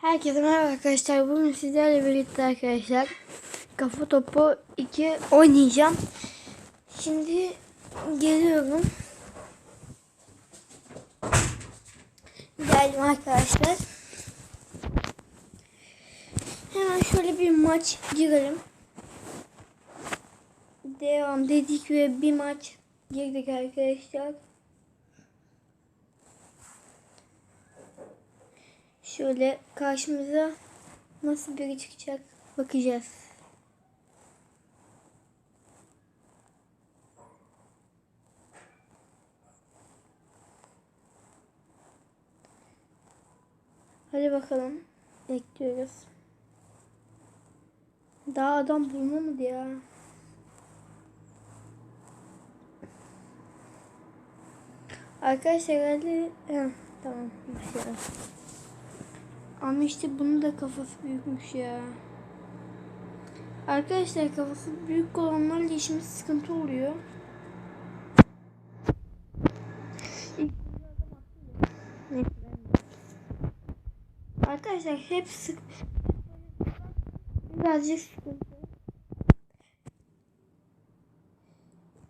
Herkese merhaba arkadaşlar. Bugün sizlerle birlikte arkadaşlar kafa topu 2 oynayacağım. Şimdi geliyorum. Geldim arkadaşlar. Hemen şöyle bir maç girelim. Devam dedik ve bir maç girdik arkadaşlar. Şöyle karşımıza nasıl biri çıkacak bakacağız. Hadi bakalım. Bekliyoruz. Daha adam bulunamadı ya. Arkadaşlar. Heh, tamam. Yok. Ama işte bunun da kafası büyükmüş ya. Arkadaşlar kafası büyük olanlarla işimiz sıkıntı oluyor. Arkadaşlar hep sık birazcık sıkıntı.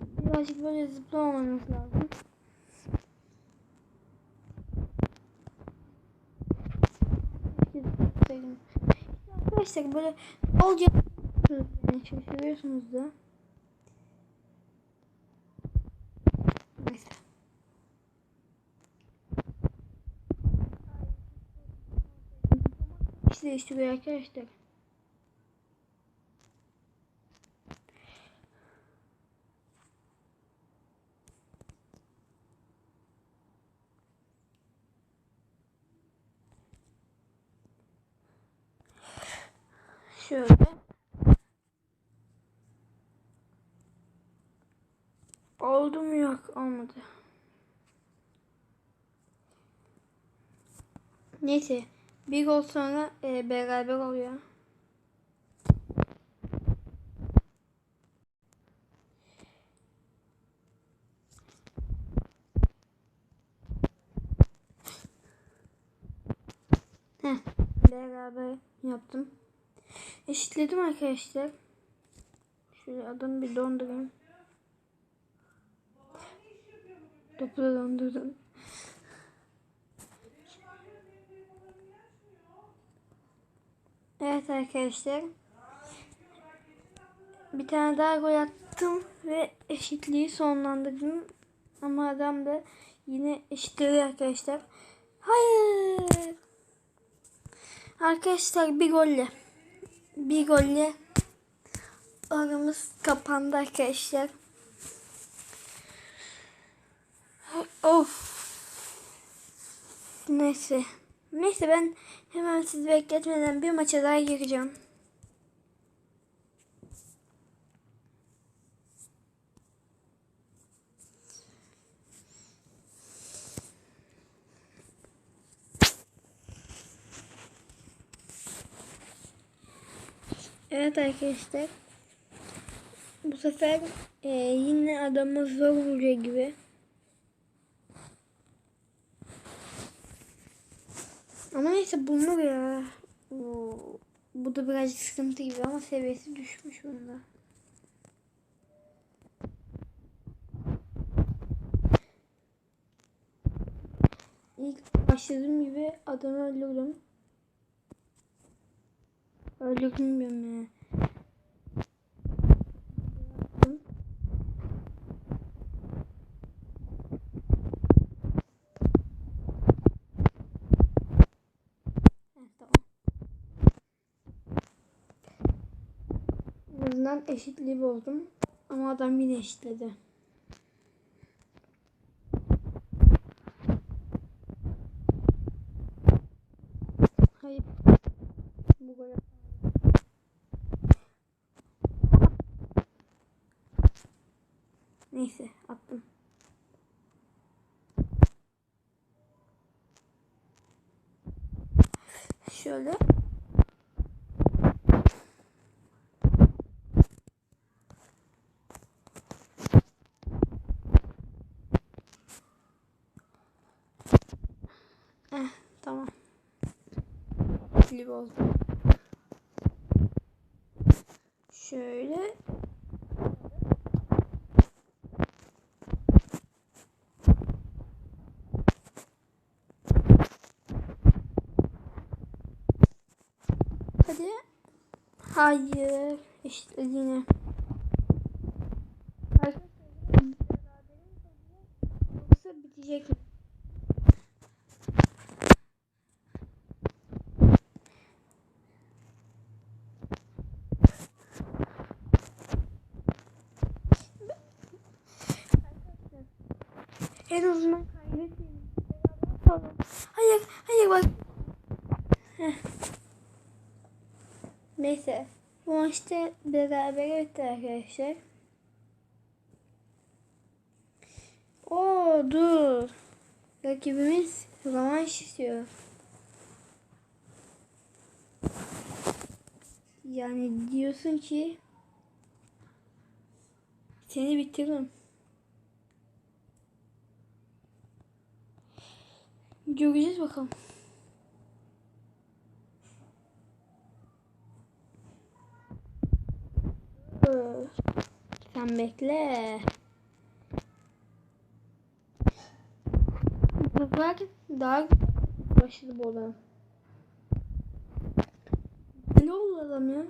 Birazcık böyle zıplamamamız lazım. Arkadaşlar böyle olacak yani şaşırıyorsunuz da. Neyse. İşte değiştiriyor arkadaşlar. Şöyle. Oldu mu yok olmadı. Neyse bir gol sonra e, beraber oluyor. Heh, beraber yaptım. Eşitledim arkadaşlar. Şöyle adamı bir dondurayım. Topu da dondurdum. Evet arkadaşlar. Bir tane daha gol attım ve eşitliği sonlandırdım. Ama adam da yine eşitledi arkadaşlar. Hayır. Arkadaşlar bir golle. Bir golle aramız kapandı arkadaşlar. Of. Neyse. Neyse ben hemen sizi bekletmeden bir maça daha gireceğim. Evet arkadaşlar. Bu sefer e, yine adamı zor vuruyor gibi. Ama neyse bulunur ya. Oo, bu da birazcık sıkıntı gibi ama seviyesi düşmüş bunda. İlk başladığım gibi adamı öldürdüm. Öldürdüm diyorum ya. Azından eşitliği bozdum. Ama adam yine eşitledi. Neyse attım. Şöyle. Eh, tamam. eşitlik oldu. Şöyle Hadi. Hayır. Eşitledi yine. Yoksa bitecek mi? En azından kaybetmeyelim. Hayır, hayır bak. Heh. Neyse. Bu maçta beraber bitti arkadaşlar. Oo dur. Rakibimiz rövanş istiyor. Yani diyorsun ki seni bitiririm. Göreceğiz bakalım. Sen bekle. Sefer daha başladı bu adam. Ne oldu adam ya?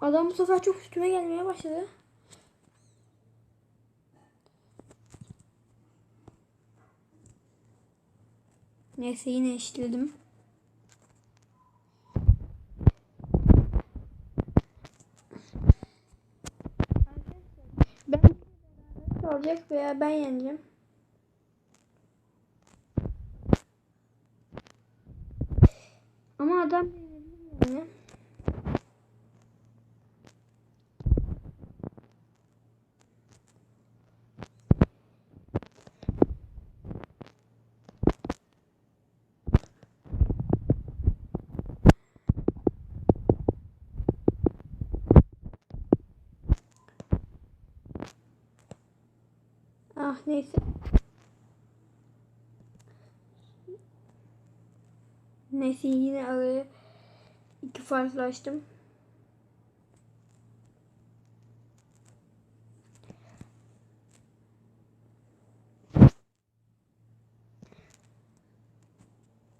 Adam bu sefer çok üstüme gelmeye başladı. Neyse yine eşitledim. Ben olacak veya ben yeneceğim. Ama adam neyse. Neyse yine araya iki farklı.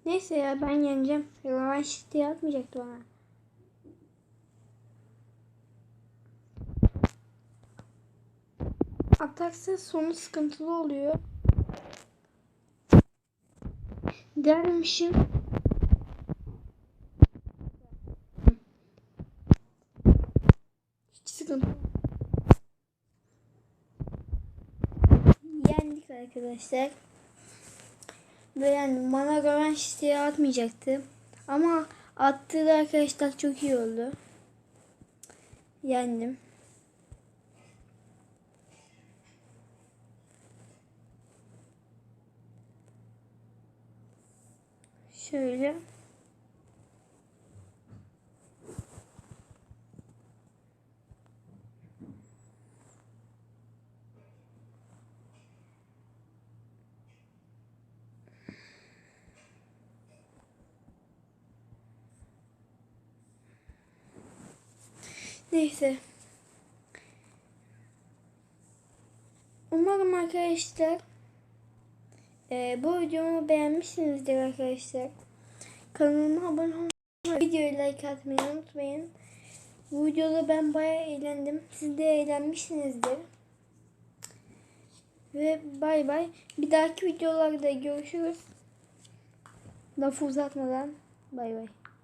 Neyse ya ben yeneceğim. Rövanş diye atmayacaktı bana. Atarsa sonu sıkıntılı oluyor. Dermişim. Hiç sıkıntı. Yendik arkadaşlar. Yani bana rövanş diye atmayacaktı. Ama attığı da arkadaşlar çok iyi oldu. Yendim. Şöyle. Neyse. Umarım arkadaşlar e, bu videomu beğenmişsinizdir arkadaşlar. Kanalıma abone olmayı, videoyu like atmayı unutmayın. Bu videoda ben bayağı eğlendim. Siz de eğlenmişsinizdir. Ve bay bay. Bir dahaki videolarda görüşürüz. Lafı uzatmadan bay bay.